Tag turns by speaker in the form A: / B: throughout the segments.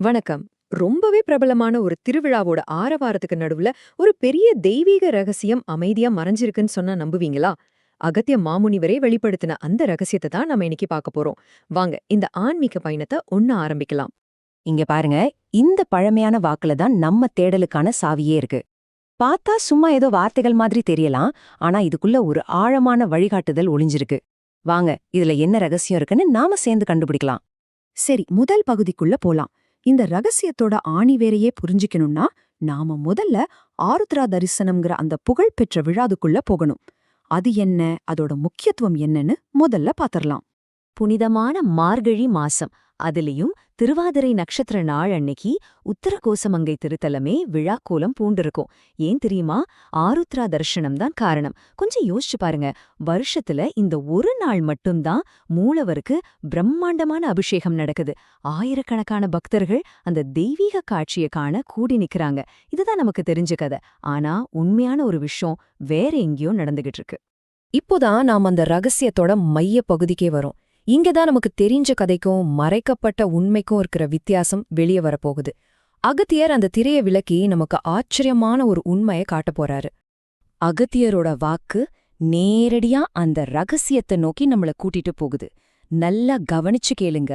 A: வணக்கம். ரொம்பவே பிரபலமான ஒரு திருவிழாவோட ஆரவாரத்துக்கு நடுவுல ஒரு பெரிய தெய்வீக ரகசியம் அமைதியா மறைஞ்சிருக்குன்னு சொன்னா நம்புவீங்களா? அகத்திய மாமுனிவரே வெளிப்படுத்தின அந்த ரகசியத்தை தான் நம்ம இன்னைக்கு பார்க்க போறோம். வாங்க இந்த ஆன்மீக பயணத்தை ஒண்ணு ஆரம்பிக்கலாம்.
B: இங்க பாருங்க இந்த பழமையான வாக்குல தான் நம்ம தேடலுக்கான சாவியே இருக்கு. பார்த்தா சும்மா ஏதோ வார்த்தைகள் மாதிரி தெரியலாம் ஆனா இதுக்குள்ள ஒரு ஆழமான வழிகாட்டுதல் ஒளிஞ்சிருக்கு. வாங்க இதுல என்ன ரகசியம் இருக்குன்னு நாம சேர்ந்து கண்டுபிடிக்கலாம்.
C: சரி முதல் பகுதிக்குள்ள போலாம். இந்த ரகசியத்தோட ஆணி வேறையே புரிஞ்சுக்கணும்னா நாம முதல்ல ஆருத்ரா தரிசனம்ங்கிற அந்த புகழ்பெற்ற விழாதுக்குள்ள போகணும். அது என்ன? அதோட முக்கியத்துவம் என்னன்னு முதல்ல பாத்திரலாம்.
B: புனிதமான மார்கழி மாசம். அதுலயும் திருவாதிரை நட்சத்திர நாள் அன்னைக்கு உத்தர கோசமங்கை திருத்தலமே விழாக்கோலம் பூண்டிருக்கும். ஏன் தெரியுமா? ஆருத்ரா தர்ஷனம் தான் காரணம். கொஞ்சம் யோசிச்சு பாருங்க. வருஷத்துல இந்த ஒரு நாள் மட்டும்தான் மூலவருக்கு பிரம்மாண்டமான அபிஷேகம் நடக்குது. ஆயிரக்கணக்கான பக்தர்கள் அந்த தெய்வீக காட்சியை காண கூடி நிக்கறாங்க. இதுதான் நமக்கு தெரிஞ்ச கதை. ஆனா உண்மையான ஒரு விஷயம் வேற எங்கேயோ நடந்துகிட்டு இருக்கு.
D: இப்போதான் நாம் அந்த ரகசியத்தோட மைய பகுதிக்கே வரோம். இங்கதான் நமக்கு தெரிஞ்ச கதைக்கும் மறைக்கப்பட்ட உண்மைக்கும் இருக்கிற வித்தியாசம் வெளியே வரப்போகுது. அகத்தியர் அந்த திரைய விளக்கி நமக்கு ஆச்சரியமான ஒரு உண்மையை காட்டப் போறாரு. அகத்தியரோட வாக்கு நேரடியா அந்த ரகசியத்தை நோக்கி நம்மள கூட்டிட்டு போகுது. நல்லா கவனிச்சு கேளுங்க.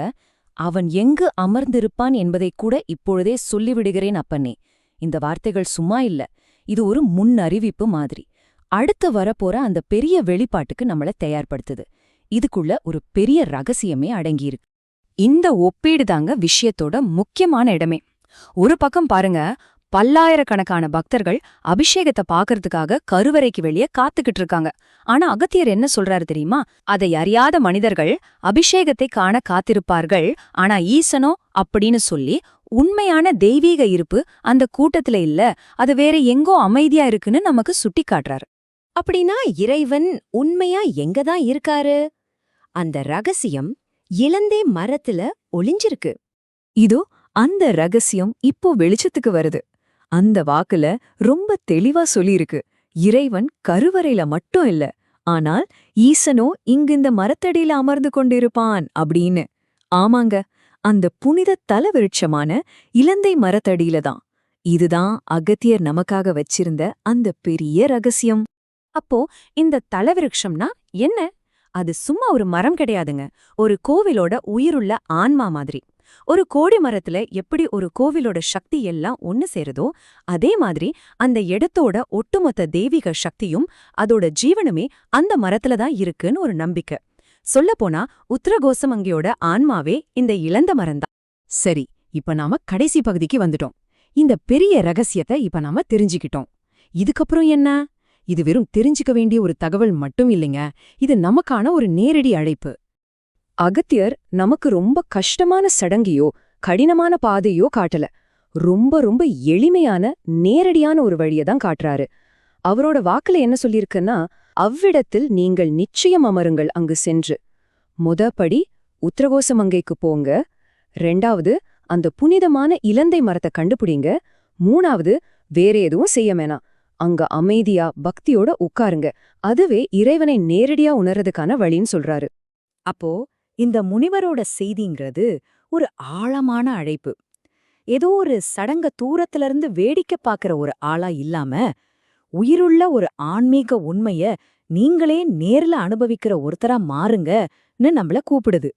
D: அவன் எங்கு அமர்ந்திருப்பான் என்பதை கூட இப்பொழுதே சொல்லிவிடுகிறேன் அப்பனே இந்த வார்த்தைகள் சும்மா இல்ல. இது ஒரு முன்னறிவிப்பு மாதிரி. அடுத்து வரப்போற அந்த பெரிய வெளிப்பாட்டுக்கு நம்மள தயார்படுத்துது. இதுக்குள்ள ஒரு பெரிய ரகசியமே அடங்கியிருக்கு. இந்த ஒப்பீடு தாங்க விஷயத்தோட முக்கியமான இடமே. ஒரு பக்கம் பாருங்க பல்லாயிரக்கணக்கான பக்தர்கள் அபிஷேகத்தை பாக்கறதுக்காக கருவறைக்கு வெளியே காத்துக்கிட்டு இருக்காங்க. ஆனா அகத்தியர் என்ன சொல்றாரு தெரியுமா? அதை அறியாத மனிதர்கள் அபிஷேகத்தை காண காத்திருப்பார்கள். ஆனா ஈசனோ அப்படின்னு சொல்லி உண்மையான தெய்வீக இருப்பு அந்த கூட்டத்துல இல்ல. அது வேற எங்கோ அமைதியா இருக்குன்னு நமக்கு சுட்டி காட்டுறாரு
B: அப்படின்னா இறைவன் உண்மையா எங்கதான் இருக்காரு? அந்த ரகசியம் இளந்தே மரத்துல ஒளிஞ்சிருக்கு.
A: இதோ அந்த ரகசியம் இப்போ வெளிச்சத்துக்கு வருது. அந்த வாக்குல ரொம்ப தெளிவா சொல்லியிருக்கு. இறைவன் கருவறையில மட்டும் இல்ல ஆனால் ஈசனோ இங்கு இந்த மரத்தடியில அமர்ந்து கொண்டிருப்பான் அப்படின்னு. ஆமாங்க அந்த புனித தலவிருட்சமான இலந்தை மரத்தடியில தான். இதுதான் அகத்தியர் நமக்காக வச்சிருந்த அந்த பெரிய ரகசியம்.
B: அப்போ இந்த தலவிருட்சம்னா என்ன? அது சும்மா ஒரு மரம் கிடையாதுங்க. ஒரு கோவிலோட உயிருள்ள ஆன்மா மாதிரி. ஒரு கோடி மரத்துல எப்படி ஒரு கோவிலோட சக்தி எல்லாம் ஒன்னு சேருதோ அதே மாதிரி அந்த இடத்தோட ஒட்டுமொத்த தெய்வீக சக்தியும் அதோட ஜீவனுமே அந்த மரத்துல தான் இருக்குன்னு ஒரு நம்பிக்கை. சொல்லப்போனா உத்தரகோசமங்கியோட ஆன்மாவே இந்த இழந்த மரம்தான்.
D: சரி இப்ப நாம கடைசி பகுதிக்கு வந்துட்டோம். இந்த பெரிய ரகசியத்தை இப்ப நாம தெரிஞ்சுக்கிட்டோம். இதுக்கப்புறம் என்ன? இது வெறும் தெரிஞ்சுக்க வேண்டிய ஒரு தகவல் மட்டும் இல்லைங்க. இது நமக்கான ஒரு நேரடி அழைப்பு. அகத்தியர் நமக்கு ரொம்ப கஷ்டமான சடங்கையோ கடினமான பாதையோ காட்டல. ரொம்ப ரொம்ப எளிமையான நேரடியான ஒரு வழியை தான் காட்டுறாரு. அவரோட வாக்குல என்ன சொல்லியிருக்குன்னா அவ்விடத்தில் நீங்கள் நிச்சயம் அமருங்கள் அங்கு சென்று. முதப்படி உத்தரகோசமங்கைக்கு போங்க. ரெண்டாவது அந்த புனிதமான இலந்தை மரத்தை கண்டுபிடிங்க. மூணாவது வேற எதுவும் செய்ய வேணாம். அங்க அமைதியா பக்தியோட உட்காருங்க. அதுவே இறைவனை நேரடியா உணர்றதுக்கான வழின்னு சொல்றாரு.
C: அப்போ இந்த முனிவரோட செய்திங்கிறது ஒரு ஆழமான அழைப்பு. ஏதோ ஒரு சடங்க தூரத்துல இருந்து வேடிக்கை பார்க்கிற ஒரு ஆளா இல்லாம உயிருள்ள ஒரு ஆன்மீக உண்மைய நீங்களே நேர்ல அனுபவிக்கிற ஒருத்தரா மாறுங்கன்னு நம்மள கூப்பிடுது.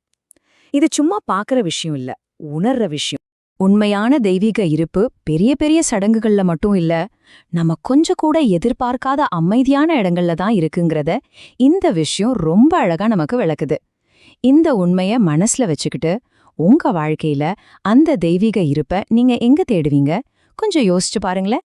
C: இது சும்மா பார்க்கற விஷயம் இல்ல உணர்ற விஷயம்.
D: உண்மையான தெய்வீக இருப்பு பெரிய பெரிய சடங்குகள்ல மட்டும் இல்ல நம்ம கொஞ்சம் கூட எதிர்பார்க்காத அமைதியான இடங்கள்ல தான் இருக்குங்கிறத இந்த விஷயம் ரொம்ப அழகா நமக்கு விளக்குது. இந்த உண்மைய மனசுல வச்சுக்கிட்டு உங்க வாழ்க்கையில அந்த தெய்வீக இருப்ப நீங்க எங்க தேடுவீங்க? கொஞ்சம் யோசிச்சு பாருங்களேன்.